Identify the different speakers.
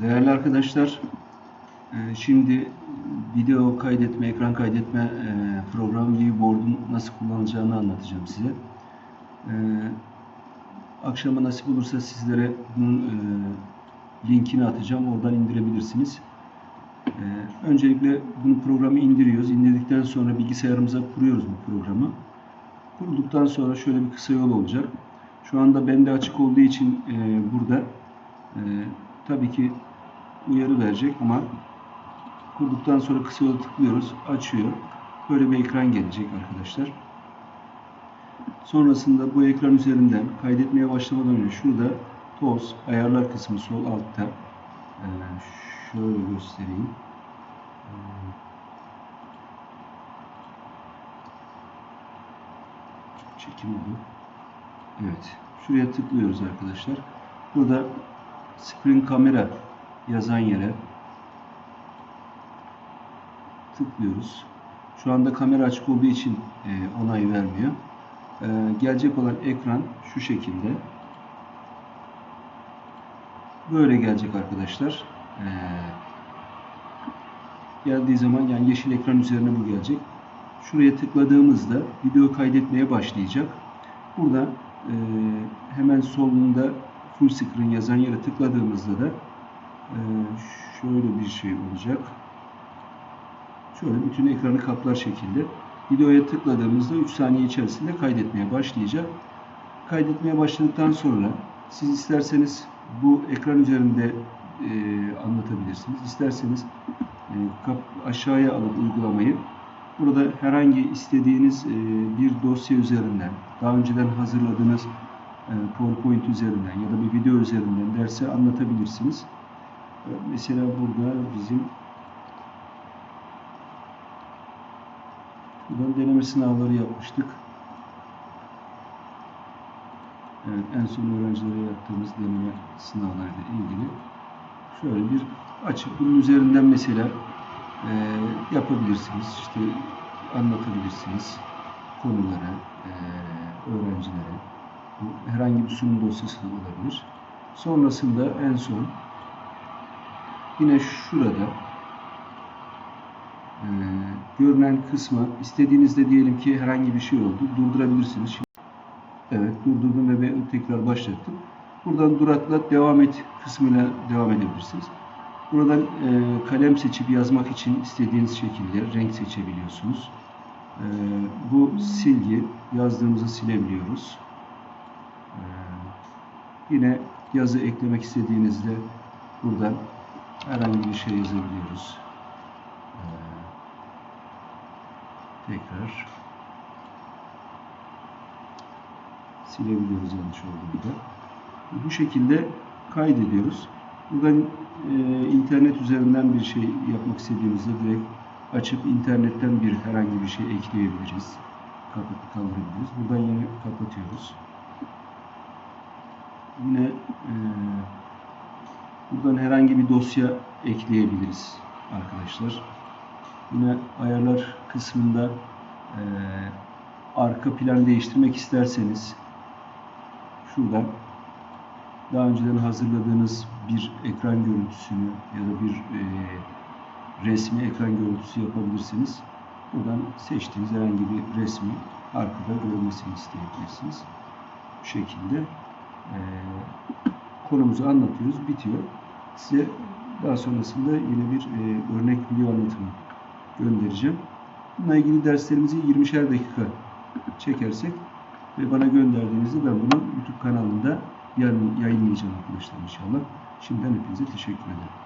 Speaker 1: Değerli arkadaşlar, e, şimdi video kaydetme, ekran kaydetme e, programı Viewboard'un nasıl kullanılacağını anlatacağım size. E, Akşama nasip olursa sizlere bunun linkini atacağım. Oradan indirebilirsiniz. Öncelikle bunu programı indiriyoruz. İndirdikten sonra bilgisayarımıza kuruyoruz bu programı. Kurduktan sonra şöyle bir kısa yol olacak. Şu anda bende açık olduğu için burada tabii ki uyarı verecek ama kurduktan sonra kısa yolu tıklıyoruz. Açıyor. Böyle bir ekran gelecek arkadaşlar. Sonrasında bu ekran üzerinden kaydetmeye başlamadan önce şurada toz ayarlar kısmı sol altta e, şöyle göstereyim. Çekim oldu. Evet. Şuraya tıklıyoruz arkadaşlar. Burada screen kamera yazan yere tıklıyoruz. Şu anda kamera açık olduğu için e, onay vermiyor. E, gelecek olan ekran şu şekilde. Böyle gelecek arkadaşlar. E, geldiği zaman yani yeşil ekran üzerine bu gelecek. Şuraya tıkladığımızda video kaydetmeye başlayacak. Burada e, hemen solunda full screen yazan yere tıkladığımızda da e, şöyle bir şey olacak. Şöyle bütün ekranı kaplar şekilde. Videoya tıkladığımızda 3 saniye içerisinde kaydetmeye başlayacak. Kaydetmeye başladıktan sonra siz isterseniz bu ekran üzerinde e, anlatabilirsiniz. İsterseniz e, kap, aşağıya alıp uygulamayı burada herhangi istediğiniz e, bir dosya üzerinden, daha önceden hazırladığınız PowerPoint üzerinden ya da bir video üzerinden derse anlatabilirsiniz. E, Mesela burada bizim buradan deneme sınavları yapmıştık. Evet, en son öğrencilere yaptığımız deneme sınavlarıyla ilgili şöyle bir açıp bunun üzerinden mesela e, yapabilirsiniz. İşte anlatabilirsiniz konuları, e, öğrencilere. Herhangi bir sunum dosyası da olabilir. Sonrasında en son yine şurada e, görünen kısma istediğinizde diyelim ki herhangi bir şey oldu. Durdurabilirsiniz. Şimdi, evet durdurdum ve ben tekrar başlattım. Buradan duraklat devam et kısmıyla devam edebilirsiniz. Buradan e, kalem seçip yazmak için istediğiniz şekilde renk seçebiliyorsunuz. E, bu silgi yazdığımızı silebiliyoruz. E, yine yazı eklemek istediğinizde buradan herhangi bir şey yazabiliyoruz. E, tekrar silebiliyoruz yanlış olduğunda. Bu şekilde kaydediyoruz. Buradan e, internet üzerinden bir şey yapmak istediğimizde direkt açıp internetten bir herhangi bir şey ekleyebiliriz. Kapatıp kaldırabiliriz. Buradan yine kapatıyoruz. Yine e, buradan herhangi bir dosya ekleyebiliriz arkadaşlar. Yine ayarlar kısmında e, arka plan değiştirmek isterseniz şuradan daha önceden hazırladığınız bir ekran görüntüsünü ya da bir e, resmi ekran görüntüsü yapabilirsiniz. Buradan seçtiğiniz herhangi bir resmi arkada görmesini isteyebilirsiniz. Bu şekilde e, konumuzu anlatıyoruz, bitiyor. Size daha sonrasında yine bir e, örnek video anlatımı göndereceğim. Bununla ilgili derslerimizi 20'şer dakika çekersek ve bana gönderdiğinizde ben bunu YouTube kanalında yayınlayacağım arkadaşlar inşallah. Şimdiden hepinize teşekkür ederim.